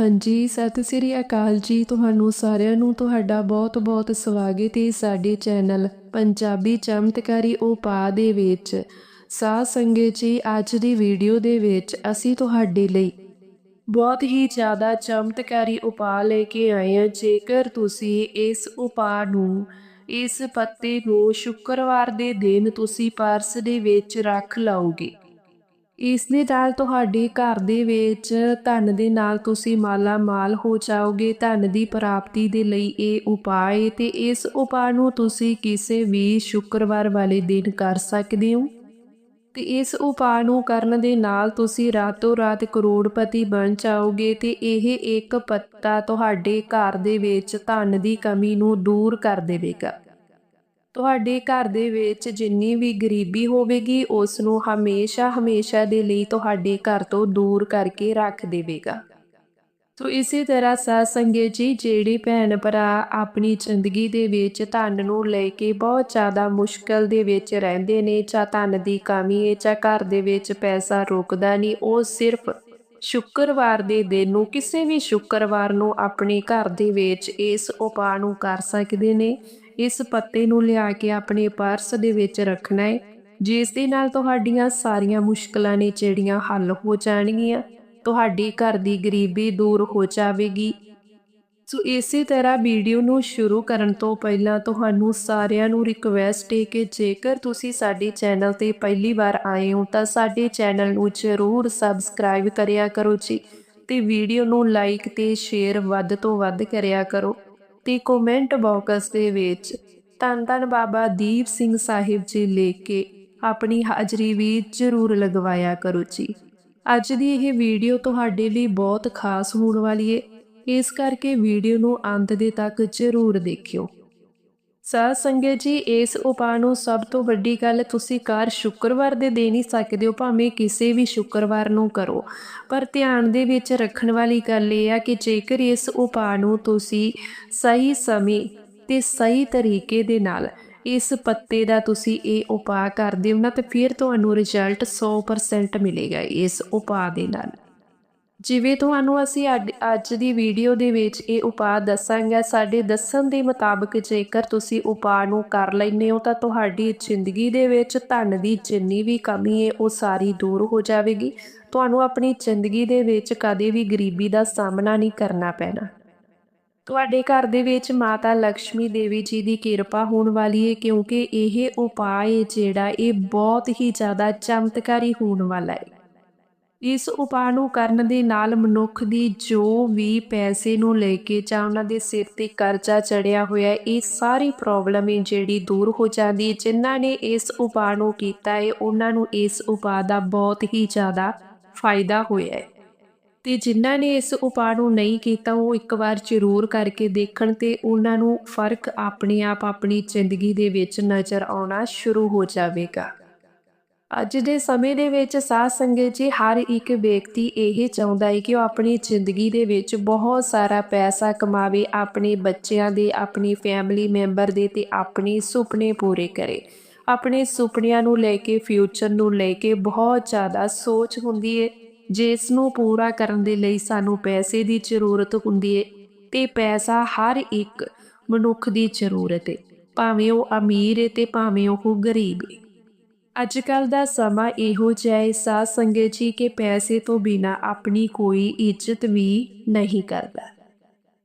ਹਾਂਜੀ, ਸਤਿ ਸ੍ਰੀ ਅਕਾਲ ਜੀ। ਤੁਹਾਨੂੰ ਸਾਰਿਆਂ ਨੂੰ ਤੁਹਾਡਾ ਬਹੁਤ-ਬਹੁਤ ਸਵਾਗਤ ਹੈ ਸਾਡੇ ਚੈਨਲ ਪੰਜਾਬੀ ਚਮਤਕਾਰੀ ਉਪਾਅ ਦੇ ਵਿੱਚ। ਸਾਧ ਸੰਗਤ ਜੀ, ਅੱਜ ਦੀ ਵੀਡੀਓ ਦੇ ਵਿੱਚ ਅਸੀਂ ਤੁਹਾਡੇ ਲਈ ਬਹੁਤ ਹੀ ਜ਼ਿਆਦਾ ਚਮਤਕਾਰੀ ਉਪਾਅ ਲੈ ਕੇ ਆਏ ਹਾਂ। ਜੇਕਰ ਤੁਸੀਂ ਇਸ ਉਪਾਅ ਨੂੰ, ਇਸ ਪੱਤੇ ਨੂੰ ਸ਼ੁੱਕਰਵਾਰ ਦੇ ਦਿਨ ਤੁਸੀਂ ਪਰਸ ਦੇ ਵਿੱਚ ਰੱਖ ਲਓਗੇ ਇਸ ਦੇ ਨਾਲ ਤੁਹਾਡੇ ਘਰ ਦੇ ਵਿੱਚ ਧਨ ਦੇ ਨਾਲ ਤੁਸੀਂ ਮਾਲਾ ਮਾਲ ਹੋ ਜਾਓਗੇ। ਧਨ ਦੀ ਪ੍ਰਾਪਤੀ ਦੇ ਲਈ ਇਹ ਉਪਾਅ ਹੈ ਤੇ ਇਸ ਉਪਾਅ ਨੂੰ ਤੁਸੀਂ ਕਿਸੇ ਵੀ ਸ਼ੁੱਕਰਵਾਰ ਵਾਲੇ ਦਿਨ ਕਰ ਸਕਦੇ ਹੋ। ਤੇ ਇਸ ਉਪਾਅ ਨੂੰ ਕਰਨ ਦੇ ਨਾਲ ਤੁਸੀਂ ਰਾਤੋਂ ਰਾਤ ਕਰੋੜਪਤੀ ਬਣ ਜਾਓਗੇ ਤੇ ਇਹ ਇੱਕ ਪੱਤਾ ਤੁਹਾਡੇ ਘਰ ਦੇ ਵਿੱਚ ਧਨ ਦੀ ਕਮੀ ਨੂੰ ਦੂਰ ਕਰ ਦੇਵੇਗਾ। ਤੁਹਾਡੇ ਘਰ ਦੇ ਵਿੱਚ ਜਿੰਨੀ ਵੀ ਗਰੀਬੀ ਹੋਵੇਗੀ ਉਸ ਨੂੰ ਹਮੇਸ਼ਾ ਹਮੇਸ਼ਾ ਦੇ ਲਈ ਤੁਹਾਡੇ ਘਰ ਤੋਂ ਦੂਰ ਕਰਕੇ ਰੱਖ ਦੇਵੇਗਾ। ਸੋ ਇਸੇ ਤਰ੍ਹਾਂ ਸਾਧ ਸੰਗਤ ਜੀ, ਜਿਹੜੇ ਭੈਣ ਭਰਾ ਆਪਣੀ ਜ਼ਿੰਦਗੀ ਦੇ ਵਿੱਚ ਧਨ ਨੂੰ ਲੈ ਕੇ ਬਹੁਤ ਜ਼ਿਆਦਾ ਮੁਸ਼ਕਲ ਦੇ ਵਿੱਚ ਰਹਿੰਦੇ ਨੇ ਜਾਂ ਧਨ ਦੀ ਕਮੀ ਹੈ ਜਾਂ ਘਰ ਦੇ ਵਿੱਚ ਪੈਸਾ ਰੁਕਦਾ ਨਹੀਂ, ਉਹ ਸਿਰਫ ਸ਼ੁੱਕਰਵਾਰ ਦੇ ਦਿਨ ਨੂੰ, ਕਿਸੇ ਵੀ ਸ਼ੁੱਕਰਵਾਰ ਨੂੰ ਆਪਣੇ ਘਰ ਦੇ ਵਿੱਚ ਇਸ ਉਪਾਅ ਨੂੰ ਕਰ ਸਕਦੇ ਨੇ। ਇਸ ਪੱਤੇ ਨੂੰ ਲਿਆ ਕੇ ਆਪਣੇ ਪਰਸ ਦੇ ਵਿੱਚ ਰੱਖਣਾ ਹੈ ਜਿਸ ਦੇ ਨਾਲ ਤੁਹਾਡੀਆਂ ਸਾਰੀਆਂ ਮੁਸ਼ਕਲਾਂ ਨੇ ਜਿਹੜੀਆਂ ਹੱਲ ਹੋ ਜਾਣਗੀਆਂ, ਤੁਹਾਡੀ ਘਰ ਦੀ ਗਰੀਬੀ ਦੂਰ ਹੋ ਜਾਵੇਗੀ। ਸੋ ਇਸੇ ਤਰ੍ਹਾਂ ਵੀਡੀਓ ਨੂੰ ਸ਼ੁਰੂ ਕਰਨ ਤੋਂ ਪਹਿਲਾਂ ਤੁਹਾਨੂੰ ਸਾਰਿਆਂ ਨੂੰ ਰਿਕਵੈਸਟ ਹੈ ਕਿ ਜੇਕਰ ਤੁਸੀਂ ਸਾਡੇ ਚੈਨਲ ਤੇ ਪਹਿਲੀ ਵਾਰ ਆਏ ਹੋ ਤਾਂ ਸਾਡੇ ਚੈਨਲ ਨੂੰ ਜ਼ਰੂਰ ਸਬਸਕ੍ਰਾਈਬ ਕਰਿਆ ਕਰੋ ਜੀ ਤੇ ਵੀਡੀਓ ਨੂੰ ਲਾਈਕ ਤੇ ਸ਼ੇਅਰ ਵੱਧ ਤੋਂ ਵੱਧ ਕਰਿਆ ਕਰੋ। ਤੇ ਕਮੈਂਟ ਬਾਕਸ ਦੇ ਵਿੱਚ ਧੰਨ ਧੰਨ ਬਾਬਾ ਦੀਪ ਸਿੰਘ ਸਾਹਿਬ ਜੀ ਲਿਖ ਕੇ ਆਪਣੀ ਹਾਜ਼ਰੀ ਵੀ ਜ਼ਰੂਰ ਲਗਵਾਇਆ ਕਰੋ ਜੀ। ਅੱਜ ਦੀ ਇਹ ਵੀਡੀਓ ਤੁਹਾਡੇ ਲਈ ਬਹੁਤ ਖਾਸ ਹੋਣ ਵਾਲੀ ਹੈ ਇਸ ਕਰਕੇ ਵੀਡੀਓ ਨੂੰ ਅੰਤ ਦੇ ਤੱਕ ਜ਼ਰੂਰ ਦੇਖਿਓ। ਸਾਧ ਸੰਗਤ ਜੀ, ਇਸ ਉਪਾਅ ਨੂੰ ਸਭ ਤੋਂ ਵੱਡੀ ਗੱਲ ਤੁਸੀਂ ਕਾਰ ਸ਼ੁੱਕਰਵਾਰ ਦੇ ਦੇ ਨਹੀਂ ਸਕਦੇ ਹੋ, ਭਾਵੇਂ ਕਿਸੇ ਵੀ ਸ਼ੁੱਕਰਵਾਰ ਨੂੰ ਕਰੋ। ਪਰ ਧਿਆਨ ਦੇ ਵਿੱਚ ਰੱਖਣ ਵਾਲੀ ਗੱਲ ਇਹ ਆ ਕਿ ਜੇਕਰ ਇਸ ਉਪਾਅ ਨੂੰ ਤੁਸੀਂ ਸਹੀ ਸਮੇਂ ਤੇ ਸਹੀ ਤਰੀਕੇ ਦੇ ਨਾਲ ਇਸ ਪੱਤੇ ਦਾ ਤੁਸੀਂ ਇਹ ਉਪਾਅ ਕਰਦੇ ਹੋ ਨਾ, ਤੇ ਫਿਰ ਤੁਹਾਨੂੰ ਰਿਜ਼ਲਟ 100% ਮਿਲੇਗਾ ਇਸ ਉਪਾਅ ਦੇ ਨਾਲ। ਜਿਵੇਂ ਤੁਹਾਨੂੰ ਅਸੀਂ ਅੱਜ ਦੀ ਵੀਡੀਓ ਦੇ ਵਿੱਚ ਇਹ ਉਪਾਅ ਦੱਸਾਂਗੇ, ਸਾਡੇ ਦੱਸਣ ਦੇ ਮੁਤਾਬਕ ਜੇਕਰ ਤੁਸੀਂ ਉਪਾਅ ਨੂੰ ਕਰ ਲੈਂਦੇ ਹੋ ਤਾਂ ਤੁਹਾਡੀ ਜ਼ਿੰਦਗੀ ਦੇ ਵਿੱਚ ਧਨ ਦੀ ਜਿੰਨੀ ਵੀ ਕਮੀ ਹੈ, ਉਹ ਸਾਰੀ ਦੂਰ ਹੋ ਜਾਵੇਗੀ। ਤੁਹਾਨੂੰ ਆਪਣੀ ਜ਼ਿੰਦਗੀ ਦੇ ਵਿੱਚ ਕਦੇ ਵੀ ਗਰੀਬੀ ਦਾ ਸਾਹਮਣਾ ਨਹੀਂ ਕਰਨਾ ਪੈਣਾ। ਤੁਹਾਡੇ ਘਰ ਦੇ ਵਿੱਚ ਮਾਤਾ ਲక్ష్ਮੀ ਦੇਵੀ ਜੀ ਦੀ ਕਿਰਪਾ ਹੋਣ ਵਾਲੀ ਹੈ, ਕਿਉਂਕਿ ਇਹ ਉਪਾਅ ਜਿਹੜਾ ਇਹ ਬਹੁਤ ਹੀ ਜ਼ਿਆਦਾ ਚਮਤਕਾਰੀ ਹੋਣ ਵਾਲਾ ਹੈ। ਇਸ ਉਪਾਅ ਨੂੰ ਕਰਨ ਦੇ ਨਾਲ ਮਨੁੱਖ ਦੀ ਜੋ ਵੀ ਪੈਸੇ ਨੂੰ ਲੈ ਕੇ ਜਾਂ ਉਹਨਾਂ ਦੇ ਸਿਰ ਤੇ ਕਰਜ਼ਾ ਚੜਿਆ ਹੋਇਆ ਇਹ ਸਾਰੀ ਪ੍ਰੋਬਲਮ ਹੈ ਜਿਹੜੀ ਦੂਰ ਹੋ ਜਾਂਦੀ ਹੈ। ਜਿਨ੍ਹਾਂ ਨੇ ਇਸ ਉਪਾਅ ਨੂੰ ਕੀਤਾ ਹੈ, ਉਹਨਾਂ ਨੂੰ ਇਸ ਉਪਾਅ ਦਾ ਬਹੁਤ ਹੀ ਜ਼ਿਆਦਾ ਫਾਇਦਾ ਹੋਇਆ ਹੈ। ਤੇ ਜਿਨ੍ਹਾਂ ਨੇ ਇਸ ਉਪਾਅ ਨੂੰ ਨਹੀਂ ਕੀਤਾ, ਉਹ ਇੱਕ ਵਾਰ ਜ਼ਰੂਰ ਕਰਕੇ ਦੇਖਣ ਤੇ ਉਹਨਾਂ ਨੂੰ ਫ਼ਰਕ ਆਪਣੇ ਆਪ ਆਪਣੀ ਜ਼ਿੰਦਗੀ ਦੇ ਵਿੱਚ ਨਜ਼ਰ ਆਉਣਾ ਸ਼ੁਰੂ ਹੋ ਜਾਵੇਗਾ। ਅੱਜ ਦੇ ਸਮੇਂ ਦੇ ਵਿੱਚ ਸਾਧ ਸੰਗਤ ਜੀ, ਹਰ ਇੱਕ ਵਿਅਕਤੀ ਇਹ ਚਾਹੁੰਦਾ ਹੈ ਕਿ ਉਹ ਆਪਣੀ ਜ਼ਿੰਦਗੀ ਦੇ ਵਿੱਚ ਬਹੁਤ ਸਾਰਾ ਪੈਸਾ ਕਮਾਵੇ, ਆਪਣੇ ਬੱਚਿਆਂ ਦੇ, ਆਪਣੀ ਫੈਮਿਲੀ ਮੈਂਬਰ ਦੇ ਤੇ ਆਪਣੇ ਸੁਪਨੇ ਪੂਰੇ ਕਰੇ। ਆਪਣੇ ਸੁਪਨਿਆਂ ਨੂੰ ਲੈ ਕੇ ਫਿਊਚਰ ਨੂੰ ਲੈ ਕੇ ਬਹੁਤ ਜ਼ਿਆਦਾ ਸੋਚ ਹੁੰਦੀ ਹੈ ਜਿਸ ਨੂੰ ਪੂਰਾ ਕਰਨ ਦੇ ਲਈ ਸਾਨੂੰ ਪੈਸੇ ਦੀ ਜ਼ਰੂਰਤ ਹੁੰਦੀ ਹੈ ਤੇ ਪੈਸਾ ਹਰ ਇੱਕ ਮਨੁੱਖ ਦੀ ਜ਼ਰੂਰਤ ਹੈ ਭਾਵੇਂ ਉਹ ਅਮੀਰ ਹੈ ਤੇ ਭਾਵੇਂ ਉਹ ਗਰੀਬ ਹੈ ਅੱਜ ਕੱਲ ਦਾ ਸਮਾਂ ਇਹੋ ਜਿਹਾ ਹੈ ਸਾਧ ਸੰਗਤ ਜੀ, ਕਿ ਪੈਸੇ ਤੋਂ ਬਿਨਾ ਆਪਣੀ ਕੋਈ ਇੱਜ਼ਤ ਵੀ ਨਹੀਂ ਕਰਦਾ।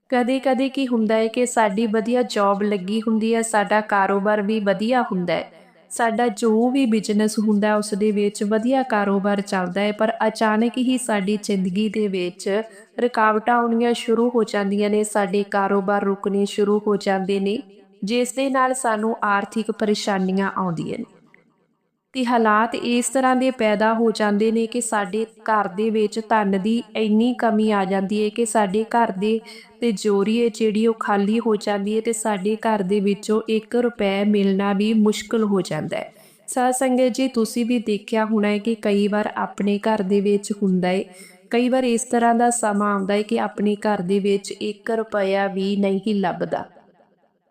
ਕਦੇ ਕਦੇ ਕੀ ਹੁੰਦਾ ਹੈ ਕਿ ਸਾਡੀ ਵਧੀਆ ਜੌਬ ਲੱਗੀ ਹੁੰਦੀ ਹੈ, ਸਾਡਾ ਕਾਰੋਬਾਰ ਵੀ ਵਧੀਆ ਹੁੰਦਾ ਹੈ ਸਾਡਾ ਜੋ ਵੀ ਬਿਜ਼ਨਸ ਹੁੰਦਾ ਉਸ ਦੇ ਵਿੱਚ ਵਧੀਆ ਕਾਰੋਬਾਰ ਚੱਲਦਾ ਹੈ ਪਰ ਅਚਾਨਕ ਹੀ ਸਾਡੀ ਜ਼ਿੰਦਗੀ ਦੇ ਵਿੱਚ ਰੁਕਾਵਟਾਂ ਆਉਣੀਆਂ ਸ਼ੁਰੂ ਹੋ ਜਾਂਦੀਆਂ ਨੇ, ਸਾਡੇ ਕਾਰੋਬਾਰ ਰੁਕਣੇ ਸ਼ੁਰੂ ਹੋ ਜਾਂਦੇ ਨੇ, ਜਿਸ ਦੇ ਨਾਲ ਸਾਨੂੰ ਆਰਥਿਕ ਪਰੇਸ਼ਾਨੀਆਂ ਆਉਂਦੀਆਂ ਨੇ। ਤੇ ਹਾਲਾਤ ਇਸ ਤਰ੍ਹਾਂ ਦੇ ਪੈਦਾ ਹੋ ਜਾਂਦੇ ਨੇ ਕਿ ਸਾਡੇ ਘਰ ਦੇ ਵਿੱਚ ਧਨ ਦੀ ਇੰਨੀ ਕਮੀ ਆ ਜਾਂਦੀ ਹੈ ਕਿ ਸਾਡੇ ਘਰ ਦੇ ਤੇ ਜੋਰੀਏ ਜਿਹੜੀ ਉਹ ਖਾਲੀ ਹੋ ਜਾਂਦੀ ਹੈ ਤੇ ਸਾਡੇ ਘਰ ਦੇ ਵਿੱਚੋਂ 1 ਰੁਪਏ ਮਿਲਣਾ ਵੀ ਮੁਸ਼ਕਲ ਹੋ ਜਾਂਦਾ ਹੈ। ਸਾਧ ਸੰਗਤ ਜੀ, ਤੁਸੀਂ ਵੀ ਦੇਖਿਆ ਹੋਣਾ ਹੈ ਕਿ ਕਈ ਵਾਰ ਆਪਣੇ ਘਰ ਦੇ ਵਿੱਚ ਹੁੰਦਾ ਹੈ, ਕਈ ਵਾਰ ਇਸ ਤਰ੍ਹਾਂ ਦਾ ਸਮਾਂ ਆਉਂਦਾ ਹੈ ਕਿ ਆਪਣੇ ਘਰ ਦੇ ਵਿੱਚ 1 ਰੁਪਇਆ ਵੀ ਨਹੀਂ ਲੱਭਦਾ।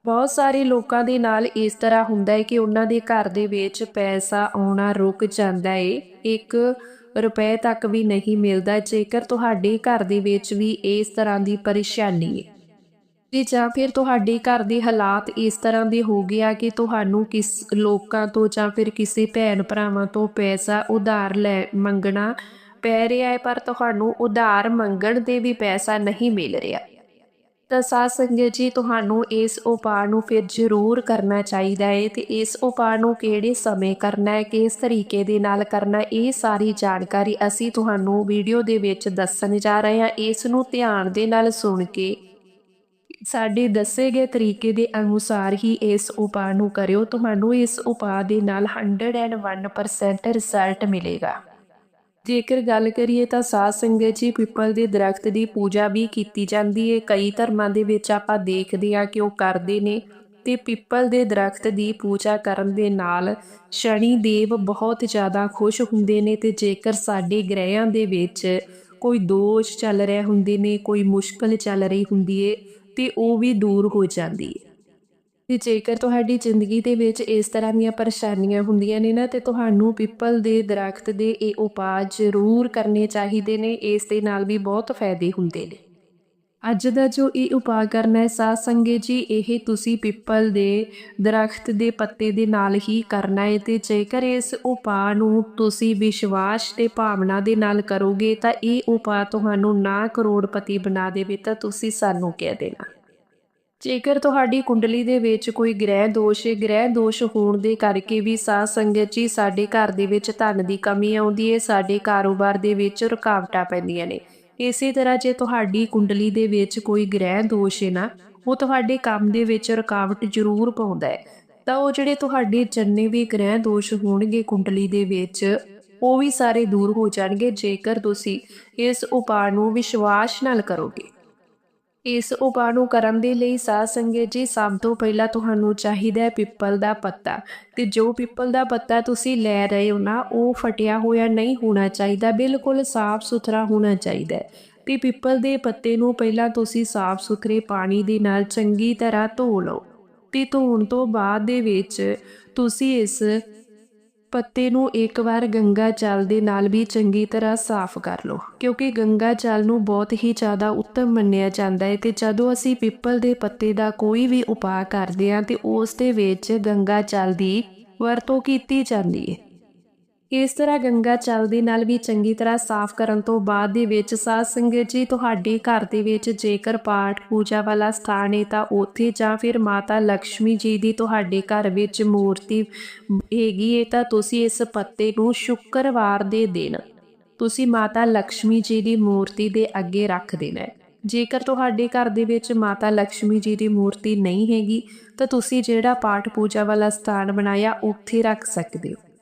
ਬਹੁਤ ਸਾਰੇ ਲੋਕਾਂ ਦੇ ਨਾਲ ਇਸ ਤਰ੍ਹਾਂ ਹੁੰਦਾ ਹੈ ਕਿ ਉਹਨਾਂ ਦੇ ਘਰ ਦੇ ਵਿੱਚ ਪੈਸਾ ਆਉਣਾ ਰੁਕ ਜਾਂਦਾ ਹੈ ਇੱਕ ਰੁਪਏ ਤੱਕ ਵੀ ਨਹੀਂ ਮਿਲਦਾ, ਜੇਕਰ ਤੁਹਾਡੇ ਘਰ ਦੇ ਵਿੱਚ ਵੀ ਇਸ ਤਰ੍ਹਾਂ ਦੀ ਪਰੇਸ਼ਾਨੀ ਹੈ ਜੀ ਜਾਂ ਫਿਰ ਤੁਹਾਡੇ ਘਰ ਦੇ ਹਾਲਾਤ ਇਸ ਤਰ੍ਹਾਂ ਦੇ ਹੋ ਗਿਆ ਕਿ ਤੁਹਾਨੂੰ ਕਿਸ ਲੋਕਾਂ ਤੋਂ ਜਾਂ ਫਿਰ ਕਿਸੇ ਭੈਣ ਭਰਾਵਾਂ ਤੋਂ ਪੈਸਾ ਉਧਾਰ ਲੈ ਮੰਗਣਾ ਪੈ ਰਿਹਾ ਹੈ, ਪਰ ਤੁਹਾਨੂੰ ਉਧਾਰ ਮੰਗਣ ਦੇ ਵੀ ਪੈਸਾ ਨਹੀਂ ਮਿਲ ਰਿਹਾ। ਤਾਂ ਸਾਧ ਸੰਗਤ ਜੀ, ਤੁਹਾਨੂੰ ਇਸ ਉਪਾਅ ਨੂੰ ਫਿਰ ਜ਼ਰੂਰ ਕਰਨਾ ਚਾਹੀਦਾ ਹੈ ਤੇ ਇਸ ਉਪਾਅ ਨੂੰ ਕਿਹੜੇ ਸਮੇਂ ਕਰਨਾ ਹੈ ਕਿਸ ਤਰੀਕੇ ਦੇ ਨਾਲ ਕਰਨਾ ਇਹ ਸਾਰੀ ਜਾਣਕਾਰੀ ਅਸੀਂ ਤੁਹਾਨੂੰ ਵੀਡੀਓ ਦੇ ਵਿੱਚ ਦੱਸਣ ਜਾ ਰਹੇ ਹਾਂ। ਇਸ ਨੂੰ ਧਿਆਨ ਦੇ ਨਾਲ ਸੁਣ ਕੇ ਸਾਡੇ ਦੱਸੇ ਗਏ ਤਰੀਕੇ ਦੇ ਅਨੁਸਾਰ ਹੀ ਇਸ ਉਪਾਅ ਨੂੰ ਕਰਿਓ। ਤੁਹਾਨੂੰ ਇਸ ਉਪਾਅ ਦੇ ਨਾਲ 101% ਰਿਜ਼ਲਟ ਮਿਲੇਗਾ। ਜੇਕਰ ਗੱਲ ਕਰੀਏ ਤਾਂ ਸਾਧ ਸੰਗਤ ਜੀ ਪਿੱਪਲ ਦੇ ਦਰਖਤ ਦੀ ਪੂਜਾ ਵੀ ਕੀਤੀ ਜਾਂਦੀ ਹੈ ਕਈ ਧਰਮਾਂ ਦੇ ਵਿੱਚ ਆਪਾਂ ਦੇਖਦੇ ਹਾਂ ਕਿ ਉਹ ਕਰਦੇ ਨੇ ਤੇ ਪਿੱਪਲ ਦੇ ਦਰਖਤ ਦੀ ਪੂਜਾ ਕਰਨ ਦੇ ਨਾਲ ਸ਼ਨੀ ਦੇਵ ਬਹੁਤ ਜ਼ਿਆਦਾ ਖੁਸ਼ ਹੁੰਦੇ ਨੇ ਤੇ ਜੇਕਰ ਸਾਡੇ ਗ੍ਰਹਿਆਂ ਦੇ ਵਿੱਚ ਕੋਈ ਦੋਸ਼ ਚੱਲ ਰਿਹਾ ਹੁੰਦੇ ਨੇ, ਕੋਈ ਮੁਸ਼ਕਲ ਚੱਲ ਰਹੀ ਹੁੰਦੀ ਏ ਤੇ ਉਹ ਵੀ ਦੂਰ ਹੋ ਜਾਂਦੀ ਹੈ ਤੇ ਜੇਕਰ ਤੁਹਾਡੀ ਜ਼ਿੰਦਗੀ ਦੇ ਵਿੱਚ ਇਸ ਤਰ੍ਹਾਂ ਦੀਆਂ ਪਰੇਸ਼ਾਨੀਆਂ ਹੁੰਦੀਆਂ ਨੇ ਨਾ, ਤੇ ਤੁਹਾਨੂੰ ਪਿੱਪਲ ਦੇ ਦਰਖਤ ਦੇ ਇਹ ਉਪਾਅ ਜ਼ਰੂਰ ਕਰਨੇ ਚਾਹੀਦੇ ਨੇ, ਇਸ ਦੇ ਨਾਲ ਵੀ ਬਹੁਤ ਫਾਇਦੇ ਹੁੰਦੇ ਨੇ। ਅੱਜ ਦਾ ਜੋ ਇਹ ਉਪਾਅ ਕਰਨਾ ਹੈ, ਸਾਧ ਸੰਗਤ ਜੀ, ਇਹ ਤੁਸੀਂ ਪਿੱਪਲ ਦੇ ਦਰਖਤ ਦੇ ਪੱਤੇ ਦੇ ਨਾਲ ਹੀ ਕਰਨਾ ਹੈ, ਤੇ ਜੇਕਰ ਇਸ ਉਪਾਅ ਨੂੰ ਤੁਸੀਂ ਵਿਸ਼ਵਾਸ ਤੇ ਭਾਵਨਾ ਦੇ ਨਾਲ ਕਰੋਗੇ, ਤਾਂ ਇਹ ਉਪਾਅ ਤੁਹਾਨੂੰ ਨਾ ਕਰੋੜਪਤੀ ਬਣਾ ਦੇਵੇ, ਤਾਂ ਤੁਸੀਂ ਸਾਨੂੰ ਕਹਿ ਦੇਣਾ। ਜੇਕਰ ਤੁਹਾਡੀ ਕੁੰਡਲੀ ਦੇ ਵਿੱਚ ਕੋਈ ਗ੍ਰਹਿ ਦੋਸ਼ ਹੈ ਗ੍ਰਹਿ ਦੋਸ਼ ਹੋਣ ਦੇ ਕਰਕੇ ਵੀ ਸਾਧ ਸੰਗਤ ਜੀ ਸਾਡੇ ਘਰ ਦੇ ਵਿੱਚ ਧਨ ਦੀ ਕਮੀ ਆਉਂਦੀ ਹੈ, ਸਾਡੇ ਕਾਰੋਬਾਰ ਦੇ ਵਿੱਚ ਰੁਕਾਵਟਾਂ ਪੈਂਦੀਆਂ ਨੇ। ਇਸੇ ਤਰ੍ਹਾਂ ਜੇ ਤੁਹਾਡੀ ਕੁੰਡਲੀ ਦੇ ਵਿੱਚ ਕੋਈ ਗ੍ਰਹਿ ਦੋਸ਼ ਹੈ ਨਾ, ਉਹ ਤੁਹਾਡੇ ਕੰਮ ਦੇ ਵਿੱਚ ਰੁਕਾਵਟ ਜ਼ਰੂਰ ਪਾਉਂਦਾ ਹੈ। ਤਾਂ ਉਹ ਜਿਹੜੇ ਤੁਹਾਡੇ ਜੰਨੇ ਵੀ ਗ੍ਰਹਿ ਦੋਸ਼ ਹੋਣਗੇ ਕੁੰਡਲੀ ਦੇ ਵਿੱਚ, ਉਹ ਵੀ ਸਾਰੇ ਦੂਰ ਹੋ ਜਾਣਗੇ, ਜੇਕਰ ਤੁਸੀਂ ਇਸ ਉਪਾਅ ਨੂੰ ਵਿਸ਼ਵਾਸ ਨਾਲ ਕਰੋਗੇ। ਇਸ ਉਪਾਅ ਨੂੰ ਕਰਨ ਦੇ ਲਈ ਸਾਧ ਸੰਗਤ ਜੀ, ਸਭ ਤੋਂ ਪਹਿਲਾਂ ਤੁਹਾਨੂੰ ਚਾਹੀਦਾ ਹੈ ਪਿੱਪਲ ਦਾ ਪੱਤਾ। ਤੇ ਜੋ ਪਿੱਪਲ ਦਾ ਪੱਤਾ ਤੁਸੀਂ ਲੈ ਰਹੇ ਹੋ ਨਾ, ਉਹ ਫਟਿਆ ਹੋਇਆ ਨਹੀਂ ਹੋਣਾ ਚਾਹੀਦਾ, ਬਿਲਕੁਲ ਸਾਫ਼ ਸੁਥਰਾ ਹੋਣਾ ਚਾਹੀਦਾ ਹੈ। ਤੇ ਪਿੱਪਲ ਦੇ ਪੱਤੇ ਨੂੰ ਪਹਿਲਾਂ ਤੁਸੀਂ ਸਾਫ਼ ਸੁਥਰੇ ਪਾਣੀ ਦੇ ਨਾਲ ਚੰਗੀ ਤਰ੍ਹਾਂ ਧੋ ਲਓ। ਤੇ ਧੋਣ ਤੋਂ ਬਾਅਦ ਦੇ ਵਿੱਚ ਤੁਸੀਂ ਇਸ ਪੱਤੇ ਨੂੰ ਇੱਕ ਵਾਰ ਗੰਗਾ ਜਲ ਦੇ ਨਾਲ ਵੀ ਚੰਗੀ ਤਰ੍ਹਾਂ ਸਾਫ਼ ਕਰ ਲਓ, ਕਿਉਂਕਿ ਗੰਗਾ ਜਲ ਨੂੰ ਬਹੁਤ ਹੀ ਜ਼ਿਆਦਾ ਉੱਤਮ ਮੰਨਿਆ ਜਾਂਦਾ ਹੈ ਤੇ ਜਦੋਂ ਅਸੀਂ ਪਿੱਪਲ ਦੇ ਪੱਤੇ ਦਾ ਕੋਈ ਵੀ ਉਪਾਅ ਕਰਦੇ ਹਾਂ ਤੇ ਉਸ ਦੇ ਵਿੱਚ ਗੰਗਾ ਜਲ ਦੀ ਵਰਤੋਂ ਕੀਤੀ ਜਾਂਦੀ ਹੈ। ਇਸ ਤਰ੍ਹਾਂ ਗੰਗਾ ਜਲ ਦੇ ਨਾਲ ਵੀ ਚੰਗੀ ਤਰ੍ਹਾਂ ਸਾਫ਼ ਕਰਨ ਤੋਂ ਬਾਅਦ ਦੇ ਵਿੱਚ ਸਾਧ ਸੰਗਤ ਜੀ ਤੁਹਾਡੇ ਘਰ ਦੇ ਵਿੱਚ ਜੇਕਰ ਪਾਠ ਪੂਜਾ ਵਾਲਾ ਸਥਾਨ ਹੈ ਤਾਂ ਉੱਥੇ ਜਾਂ ਫਿਰ ਮਾਤਾ ਲక్ష్ਮੀ ਜੀ ਦੀ ਤੁਹਾਡੇ ਘਰ ਵਿੱਚ ਮੂਰਤੀ ਹੈਗੀ ਹੈ ਤਾਂ ਤੁਸੀਂ ਇਸ ਪੱਤੇ ਨੂੰ ਸ਼ੁੱਕਰਵਾਰ ਦੇ ਦਿਨ ਤੁਸੀਂ ਮਾਤਾ ਲక్ష్ਮੀ ਜੀ ਦੀ ਮੂਰਤੀ ਦੇ ਅੱਗੇ ਰੱਖ ਦੇਣਾ ਜੇਕਰ ਤੁਹਾਡੇ ਘਰ ਦੇ ਵਿੱਚ ਮਾਤਾ ਲక్ష్ਮੀ ਜੀ ਦੀ ਮੂਰਤੀ ਨਹੀਂ ਹੈਗੀ ਤਾਂ ਤੁਸੀਂ ਜਿਹੜਾ ਪਾਠ ਪੂਜਾ ਵਾਲਾ ਸਥਾਨ ਬਣਾਇਆ ਉੱਥੇ ਰੱਖ ਸਕਦੇ ਹੋ।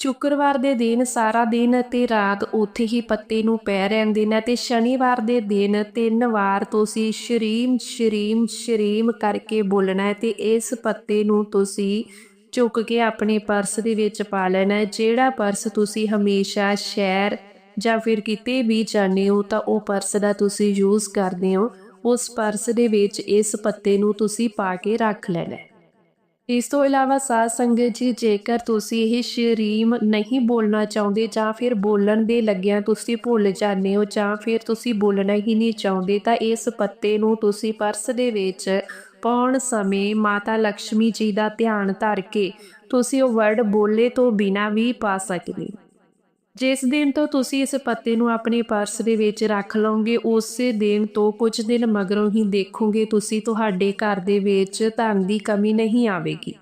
ਸ਼ੁੱਕਰਵਾਰ ਦੇ ਦਿਨ ਸਾਰਾ ਦਿਨ ਤੇ ਰਾਤ ਉੱਥੇ ਹੀ ਪੱਤੇ ਨੂੰ ਪੈ ਰਹਿਣ ਦੇਣਾ ਤੇ ਸ਼ਨੀਵਾਰ ਦੇ ਦਿਨ ਤਿੰਨ ਵਾਰ ਤੁਸੀਂ ਸ਼ਰੀਮ ਸ਼ਰੀਮ ਸ਼ਰੀਮ ਕਰਕੇ ਬੋਲਣਾ ਹੈ ਤੇ ਇਸ ਪੱਤੇ ਨੂੰ ਤੁਸੀਂ ਚੁੱਕ ਕੇ ਆਪਣੇ ਪਰਸ ਦੇ ਵਿੱਚ ਪਾ ਲੈਣਾ ਹੈ। ਜਿਹੜਾ ਪਰਸ ਤੁਸੀਂ ਹਮੇਸ਼ਾ ਸ਼ਹਿਰ ਜਾਂ ਫਿਰ ਕਿਤੇ ਵੀ ਜਾਂਦੇ ਹੋ ਤਾਂ ਉਹ ਪਰਸ ਦਾ ਤੁਸੀਂ ਯੂਜ਼ ਕਰਦੇ ਹੋ। ਉਸ ਪਰਸ ਦੇ ਵਿੱਚ ਇਸ ਪੱਤੇ ਨੂੰ ਤੁਸੀਂ ਪਾ ਕੇ ਰੱਖ ਲੈਣਾ ਇਸ ਤੋਂ ਇਲਾਵਾ ਸਾਧ ਸੰਗਤ ਜੀ, ਜੇਕਰ ਤੁਸੀਂ ਇਹ ਸ਼ਰੀਮ ਨਹੀਂ ਬੋਲਣਾ ਚਾਹੁੰਦੇ ਜਾਂ ਫਿਰ ਬੋਲਣ ਦੇ ਲੱਗਿਆਂ ਤੁਸੀਂ ਭੁੱਲ ਜਾਂਦੇ ਹੋ ਜਾਂ ਫਿਰ ਤੁਸੀਂ ਬੋਲਣਾ ਹੀ ਨਹੀਂ ਚਾਹੁੰਦੇ, ਤਾਂ ਇਸ ਪੱਤੇ ਨੂੰ ਤੁਸੀਂ ਪਰਸ ਦੇ ਵਿੱਚ ਪਾਉਣ ਸਮੇਂ ਮਾਤਾ ਲక్ష్ਮੀ ਜੀ ਦਾ ਧਿਆਨ ਧਰ ਕੇ ਤੁਸੀਂ ਉਹ ਵਰਡ ਬੋਲੇ ਤੋਂ ਬਿਨਾ ਵੀ ਪਾ ਸਕਦੇ ਹੋ। ਜਿਸ ਦਿਨ ਤੋਂ ਤੁਸੀਂ ਇਸ ਪੱਤੇ ਨੂੰ ਆਪਣੇ ਪਰਸ ਦੇ ਵਿੱਚ ਰੱਖ ਲਓਗੇ, ਉਸੇ ਦਿਨ ਤੋਂ ਕੁਝ ਦਿਨ ਮਗਰੋਂ ਹੀ ਦੇਖੋਗੇ ਤੁਸੀਂ ਤੁਹਾਡੇ ਘਰ ਦੇ ਵਿੱਚ ਧਨ ਦੀ ਕਮੀ ਨਹੀਂ ਆਵੇਗੀ।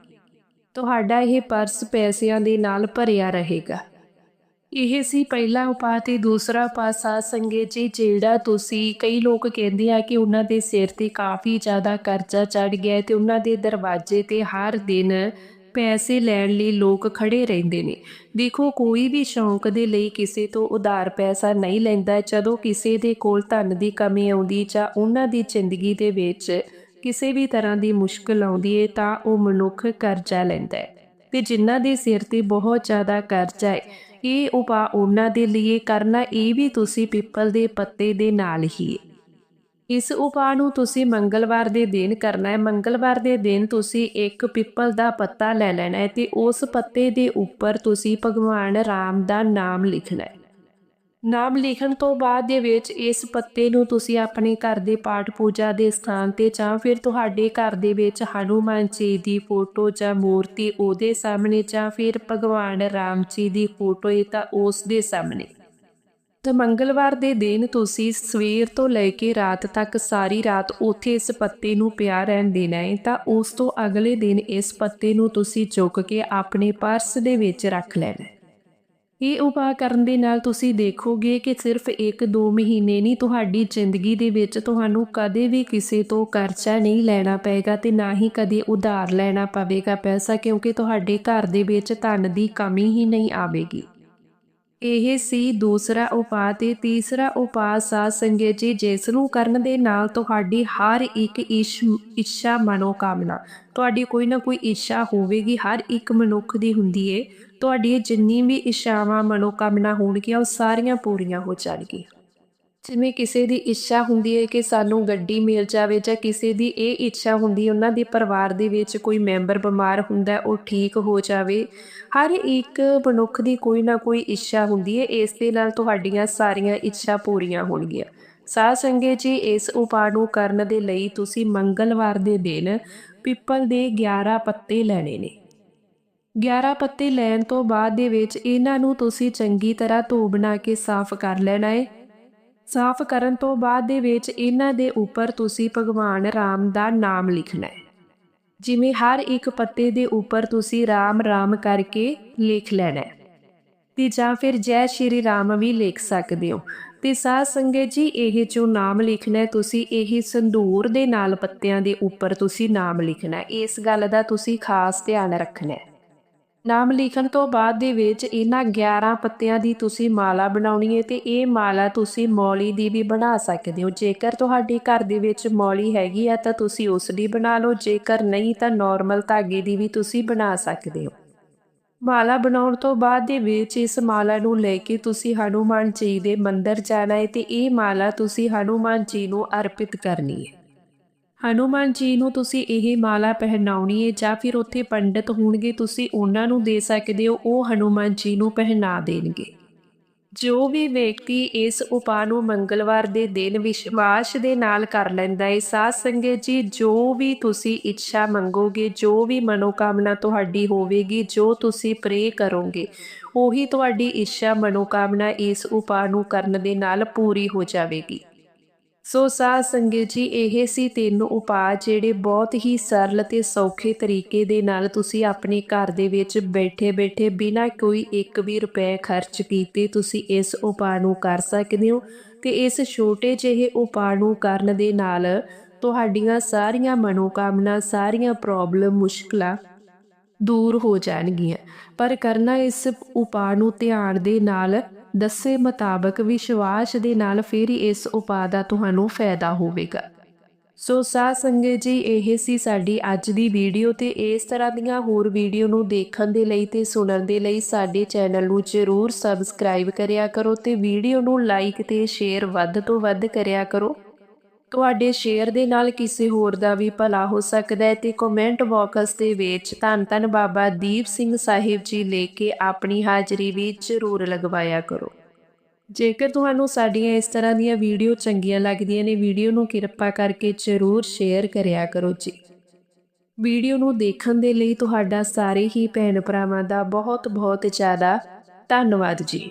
ਤੁਹਾਡਾ ਇਹ ਪਰਸ ਪੈਸਿਆਂ ਦੇ ਨਾਲ ਭਰਿਆ ਰਹੇਗਾ। ਇਹ ਸੀ ਪਹਿਲਾ ਉਪਾਅ ਤੇ ਦੂਸਰਾ ਪਾਸਾ ਸੰਗਤ ਜੀ, ਜਿਹੜਾ ਤੁਸੀਂ ਕਈ ਲੋਕ ਕਹਿੰਦੇ ਆ ਕਿ ਉਹਨਾਂ ਦੇ ਸਿਰ ਤੇ ਕਾਫੀ ਜ਼ਿਆਦਾ ਕਰਜ਼ਾ ਚੜ ਗਿਆ ਹੈ ਤੇ ਉਹਨਾਂ ਦੇ ਦਰਵਾਜ਼ੇ ਤੇ ਹਰ ਦਿਨ ਪੈਸੇ ਲੈਣ ਲਈ ਲੋਕ ਖੜੇ ਰਹਿੰਦੇ ਨੇ। ਦੇਖੋ, ਕੋਈ ਵੀ ਸ਼ੌਂਕ ਦੇ ਲਈ ਕਿਸੇ ਤੋਂ ਉਧਾਰ ਪੈਸਾ ਨਹੀਂ ਲੈਂਦਾ। ਜਦੋਂ ਕਿਸੇ ਦੇ ਕੋਲ ਧਨ ਦੀ ਕਮੀ ਆਉਂਦੀ ਜਾਂ ਉਹਨਾਂ ਦੀ ਜ਼ਿੰਦਗੀ ਦੇ ਵਿੱਚ ਕਿਸੇ ਵੀ ਤਰ੍ਹਾਂ ਦੀ ਮੁਸ਼ਕਲ ਆਉਂਦੀ ਹੈ ਤਾਂ ਉਹ ਮਨੁੱਖ ਕਰਜ਼ਾ ਲੈਂਦਾ ਹੈ ਤੇ ਜਿਨ੍ਹਾਂ ਦੇ ਸਿਰ ਤੇ ਬਹੁਤ ਜ਼ਿਆਦਾ ਕਰਜ਼ਾ ਹੈ ਇਹ ਉਪਾਅ ਉਹਨਾਂ ਦੇ ਲਈ ਕਰਨਾ ਇਹ ਵੀ ਤੁਸੀਂ ਪਿੱਪਲ ਦੇ ਪੱਤੇ ਦੇ ਨਾਲ ਹੀ ਹੈ ਇਸ ਉਪਾਅ ਨੂੰ ਤੁਸੀਂ ਮੰਗਲਵਾਰ ਦੇ ਦਿਨ ਕਰਨਾ ਹੈ। ਮੰਗਲਵਾਰ ਦੇ ਦਿਨ ਤੁਸੀਂ ਇੱਕ ਪਿੱਪਲ ਦਾ ਪੱਤਾ ਲੈ ਲੈਣਾ ਹੈ ਤੇ ਉਸ ਪੱਤੇ ਦੇ ਉੱਪਰ ਤੁਸੀਂ ਭਗਵਾਨ ਰਾਮ ਦਾ ਨਾਮ ਲਿਖਣਾ ਹੈ। ਨਾਮ ਲਿਖਣ ਤੋਂ ਬਾਅਦ ਦੇ ਵਿੱਚ ਇਸ ਪੱਤੇ ਨੂੰ ਤੁਸੀਂ ਆਪਣੇ ਘਰ ਦੇ ਪਾਠ ਪੂਜਾ ਦੇ ਸਥਾਨ ਤੇ ਜਾਂ ਫਿਰ ਤੁਹਾਡੇ ਘਰ ਦੇ ਵਿੱਚ ਹਨੂਮਾਨ ਜੀ ਦੀ ਫੋਟੋ ਜਾਂ ਮੂਰਤੀ ਉਹਦੇ ਸਾਹਮਣੇ ਜਾਂ ਫਿਰ ਭਗਵਾਨ ਰਾਮ ਜੀ ਦੀ ਫੋਟੋ ਹੈ ਤਾਂ ਉਸ ਦੇ ਸਾਹਮਣੇ। ਤੇ ਮੰਗਲਵਾਰ ਦੇ ਦਿਨ ਤੁਸੀਂ ਸਵੇਰ ਤੋਂ ਲੈ ਕੇ ਰਾਤ ਤੱਕ ਸਾਰੀ ਰਾਤ ਉੱਥੇ ਇਸ ਪੱਤੇ ਨੂੰ ਪਿਆ ਰਹਿਣ ਦੇਣਾ ਹੈ ਤਾਂ ਉਸ ਤੋਂ ਅਗਲੇ ਦਿਨ ਇਸ ਪੱਤੇ ਨੂੰ ਤੁਸੀਂ ਚੁੱਕ ਕੇ ਆਪਣੇ ਪਰਸ ਦੇ ਵਿੱਚ ਰੱਖ ਲੈਣਾ। ਇਹ ਉਪਾਅ ਕਰਨ ਦੇ ਨਾਲ ਤੁਸੀਂ ਦੇਖੋਗੇ ਕਿ ਸਿਰਫ 1-2 ਮਹੀਨੇ ਨਹੀਂ, ਤੁਹਾਡੀ ਜ਼ਿੰਦਗੀ ਦੇ ਵਿੱਚ ਤੁਹਾਨੂੰ ਕਦੇ ਵੀ ਕਿਸੇ ਤੋਂ ਕਰਜ਼ਾ ਨਹੀਂ ਲੈਣਾ ਪਏਗਾ ਤੇ ਨਾ ਹੀ ਕਦੇ ਉਧਾਰ ਲੈਣਾ ਪਵੇਗਾ ਪੈਸਾ, ਕਿਉਂਕਿ ਤੁਹਾਡੇ ਘਰ ਦੇ ਵਿੱਚ ਧਨ ਦੀ ਕਮੀ ਹੀ ਨਹੀਂ ਆਵੇਗੀ। ਇਹ ਸੀ ਦੂਸਰਾ ਉਪਾਅ ਤੇ ਤੀਸਰਾ ਉਪਾਅ ਸਾਧ ਸੰਗਤ ਜੀ ਜਿਸ ਨੂੰ ਕਰਨ ਦੇ ਨਾਲ ਤੁਹਾਡੀ ਹਰ ਇੱਕ ਇਸ਼, ਇੱਛਾ ਮਨੋਕਾਮਨਾ, ਤੁਹਾਡੀ ਕੋਈ ਨਾ ਕੋਈ ਇੱਛਾ ਹੋਵੇਗੀ, ਹਰ ਇੱਕ ਮਨੁੱਖ ਦੀ ਹੁੰਦੀ ਏ। ਤੁਹਾਡੀ ਜਿੰਨੀ ਵੀ ਇੱਛਾਵਾਂ, ਮਨੋਕਾਮਨਾ ਹੋਣਗੀਆਂ, ਉਹ ਸਾਰੀਆਂ ਪੂਰੀਆਂ ਹੋ ਜਾਣਗੀਆਂ। ਜਿਵੇਂ ਕਿਸੇ ਦੀ ਇੱਛਾ ਹੁੰਦੀ ਹੈ ਕਿ ਸਾਨੂੰ ਗੱਡੀ ਮਿਲ ਜਾਵੇ ਜਾਂ ਕਿਸੇ ਦੀ ਇਹ ਇੱਛਾ ਹੁੰਦੀ ਉਹਨਾਂ ਦੇ ਪਰਿਵਾਰ ਦੇ ਵਿੱਚ ਕੋਈ ਮੈਂਬਰ ਬਿਮਾਰ ਹੁੰਦਾ ਉਹ ਠੀਕ ਹੋ ਜਾਵੇ। ਹਰ ਇੱਕ ਮਨੁੱਖ ਦੀ ਕੋਈ ਨਾ ਕੋਈ ਇੱਛਾ ਹੁੰਦੀ ਹੈ, ਇਸ ਦੇ ਨਾਲ ਤੁਹਾਡੀਆਂ ਸਾਰੀਆਂ ਇੱਛਾ ਪੂਰੀਆਂ ਹੋਣਗੀਆਂ। ਸਾਧ ਸੰਗਤ ਜੀ, ਇਸ ਉਪਾਅ ਨੂੰ ਕਰਨ ਦੇ ਲਈ ਤੁਸੀਂ ਮੰਗਲਵਾਰ ਦੇ ਦਿਨ ਪਿੱਪਲ ਦੇ 11 ਪੱਤੇ ਲੈਣੇ ਨੇ। 11 ਪੱਤੇ ਲੈਣ ਤੋਂ ਬਾਅਦ ਦੇ ਵਿੱਚ ਇਹਨਾਂ ਨੂੰ ਤੁਸੀਂ ਚੰਗੀ ਤਰ੍ਹਾਂ ਧੋ ਬਣਾ ਕੇ ਸਾਫ਼ ਕਰ ਲੈਣਾ ਹੈ। ਸਾਫ਼ ਕਰਨ ਤੋਂ ਬਾਅਦ ਦੇ ਵਿੱਚ ਇਹਨਾਂ ਦੇ ਉੱਪਰ ਤੁਸੀਂ ਭਗਵਾਨ ਰਾਮ ਦਾ ਨਾਮ ਲਿਖਣਾ ਹੈ। ਜਿਵੇਂ ਹਰ ਇੱਕ ਪੱਤੇ ਦੇ ਉੱਪਰ ਤੁਸੀਂ ਰਾਮ ਰਾਮ ਕਰਕੇ ਲਿਖ ਲੈਣਾ ਹੈ। ਤੇ ਜਾਂ ਫਿਰ ਜੈ ਸ਼੍ਰੀ ਰਾਮ ਵੀ ਲਿਖ ਸਕਦੇ ਹੋ। ਤੇ ਸਾਧ ਸੰਗਤ ਜੀ, ਇਹ ਜੋ ਨਾਮ ਲਿਖਣਾ ਤੁਸੀਂ ਇਹ ਸੰਧੂਰ ਦੇ ਨਾਲ ਪੱਤਿਆਂ ਦੇ ਉੱਪਰ ਤੁਸੀਂ ਨਾਮ ਲਿਖਣਾ ਇਸ ਗੱਲ ਦਾ ਤੁਸੀਂ ਖਾਸ ਧਿਆਨ ਰੱਖਣਾ ਨਾਮ ਲਿਖਣ ਤੋਂ ਬਾਅਦ ਦੇ ਵਿੱਚ ਇਹਨਾਂ 11 ਪੱਤਿਆਂ ਦੀ ਤੁਸੀਂ ਮਾਲਾ ਬਣਾਉਣੀ ਹੈ ਤੇ ਇਹ ਮਾਲਾ ਤੁਸੀਂ ਮੌਲੀ ਦੀ ਵੀ ਬਣਾ ਸਕਦੇ ਹੋ। ਜੇਕਰ ਤੁਹਾਡੇ ਘਰ ਦੇ ਵਿੱਚ ਮੌਲੀ ਹੈਗੀ ਆ ਤਾਂ ਤੁਸੀਂ ਉਸ ਦੀ ਬਣਾ ਲਓ, ਜੇਕਰ ਨਹੀਂ ਤਾਂ ਨਾਰਮਲ ਧਾਗੇ ਦੀ ਵੀ ਤੁਸੀਂ ਬਣਾ ਸਕਦੇ ਹੋ। ਮਾਲਾ ਬਣਾਉਣ ਤੋਂ ਬਾਅਦ ਦੇ ਵਿੱਚ ਇਸ ਮਾਲਾ ਨੂੰ ਲੈ ਕੇ ਤੁਸੀਂ ਹਨੂਮਾਨ ਜੀ ਦੇ ਮੰਦਰ ਜਾਣਾ ਹੈ ਤੇ ਇਹ ਮਾਲਾ ਤੁਸੀਂ ਹਨੂਮਾਨ ਜੀ ਨੂੰ ਅਰਪਿਤ ਕਰਨੀ ਹੈ ਹਨੂਮਾਨ ਜੀ ਨੂੰ ਤੁਸੀਂ ਇਹ ਮਾਲਾ ਪਹਿਨਾਉਣੀ ਹੈ ਜਾਂ ਫਿਰ ਉੱਥੇ ਪੰਡਿਤ ਹੋਣਗੇ, ਤੁਸੀਂ ਉਹਨਾਂ ਨੂੰ ਦੇ ਸਕਦੇ ਹੋ, ਉਹ ਹਨੂਮਾਨ ਜੀ ਨੂੰ ਪਹਿਨਾ ਦੇਣਗੇ। ਜੋ ਵੀ ਵਿਅਕਤੀ ਇਸ ਉਪਾਅ ਨੂੰ ਮੰਗਲਵਾਰ ਦੇ ਦਿਨ ਵਿਸ਼ਵਾਸ ਦੇ ਨਾਲ ਕਰ ਲੈਂਦਾ ਹੈ ਸਾਧ ਸੰਗਤ ਜੀ, ਜੋ ਵੀ ਤੁਸੀਂ ਇੱਛਾ ਮੰਗੋਗੇ, ਜੋ ਵੀ ਮਨੋਕਾਮਨਾ ਤੁਹਾਡੀ ਹੋਵੇਗੀ, ਜੋ ਤੁਸੀਂ ਪ੍ਰੇ ਕਰੋਗੇ, ਉਹੀ ਤੁਹਾਡੀ ਇੱਛਾ, ਮਨੋਕਾਮਨਾ ਇਸ ਉਪਾਅ ਨੂੰ ਕਰਨ ਦੇ ਨਾਲ ਪੂਰੀ ਹੋ ਜਾਵੇਗੀ। ਸੋ ਸਾਧ ਸੰਗਤ ਜੀ, ਇਹ ਸੀ ਤਿੰਨ ਉਪਾਅ ਜਿਹੜੇ ਬਹੁਤ ਹੀ ਸਰਲ ਤੇ ਸੌਖੇ ਤਰੀਕੇ ਦੇ ਨਾਲ ਤੁਸੀਂ ਆਪਣੇ ਘਰ ਦੇ ਵਿੱਚ ਬੈਠੇ-ਬੈਠੇ ਬਿਨਾਂ ਕੋਈ 1 ਵੀ ਰੁਪਏ ਖਰਚ ਕੀਤੇ ਤੁਸੀਂ ਇਸ ਉਪਾਅ ਨੂੰ ਕਰ ਸਕਦੇ ਹੋ ਤੇ ਇਸ ਛੋਟੇ ਜਿਹੇ ਉਪਾਅ ਨੂੰ ਕਰਨ ਦੇ ਨਾਲ ਤੁਹਾਡੀਆਂ ਸਾਰੀਆਂ ਮਨੋਕਾਮਨਾ ਸਾਰੀਆਂ ਪ੍ਰੋਬਲਮ ਮੁਸ਼ਕਲਾਂ ਦੂਰ ਹੋ ਜਾਣਗੀਆਂ। ਪਰ ਕਰਨਾ ਇਸ ਉਪਾਅ ਨੂੰ ਧਿਆਨ ਦੇ ਨਾਲ ਦੱਸੇ ਮੁਤਾਬਕ ਵਿਸ਼ਵਾਸ ਦੇ ਨਾਲ ਫਿਰ ਹੀ ਇਸ ਉਪਾਅ ਦਾ ਤੁਹਾਨੂੰ ਫਾਇਦਾ ਹੋਵੇਗਾ। ਸੋ ਸਾਧ ਸੰਗਤ ਜੀ, ਇਹ ਸੀ ਸਾਡੀ ਅੱਜ ਦੀ ਵੀਡੀਓ ਤੇ ਇਸ ਤਰ੍ਹਾਂ ਦੀਆਂ ਹੋਰ ਵੀਡੀਓ ਨੂੰ ਦੇਖਣ ਦੇ ਲਈ ਤੇ ਸੁਣਨ ਦੇ ਲਈ ਸਾਡੇ ਚੈਨਲ ਨੂੰ ਜ਼ਰੂਰ ਸਬਸਕ੍ਰਾਈਬ ਕਰਿਆ ਕਰੋ ਤੇ ਵੀਡੀਓ ਨੂੰ ਲਾਈਕ ਤੇ ਸ਼ੇਅਰ ਵੱਧ ਤੋਂ ਵੱਧ ਕਰਿਆ ਕਰੋ। ਤੁਹਾਡੇ ਸ਼ੇਅਰ ਦੇ ਨਾਲ ਕਿਸੇ ਹੋਰ ਦਾ ਵੀ ਭਲਾ ਹੋ ਸਕਦਾ ਹੈ ਤੇ ਕਮੈਂਟ ਬਾਕਸ ਦੇ ਵਿੱਚ ਧੰਨ ਧੰਨ ਬਾਬਾ ਦੀਪ ਸਿੰਘ ਸਾਹਿਬ ਜੀ ਲੈ ਕੇ ਆਪਣੀ ਹਾਜ਼ਰੀ ਵੀ ਜ਼ਰੂਰ ਲਗਵਾਇਆ ਕਰੋ। ਜੇਕਰ ਤੁਹਾਨੂੰ ਸਾਡੀਆਂ ਇਸ ਤਰ੍ਹਾਂ ਦੀਆਂ ਵੀਡੀਓ ਚੰਗੀਆਂ ਲੱਗਦੀਆਂ ਨੇ, ਵੀਡੀਓ ਨੂੰ ਕਿਰਪਾ ਕਰਕੇ ਜ਼ਰੂਰ ਸ਼ੇਅਰ ਕਰਿਆ ਕਰੋ ਜੀ। ਵੀਡੀਓ ਨੂੰ ਦੇਖਣ ਦੇ ਲਈ ਤੁਹਾਡਾ ਸਾਰੇ ਹੀ ਭੈਣ ਭਰਾਵਾਂ ਦਾ ਬਹੁਤ ਬਹੁਤ ਜ਼ਿਆਦਾ ਧੰਨਵਾਦ ਜੀ।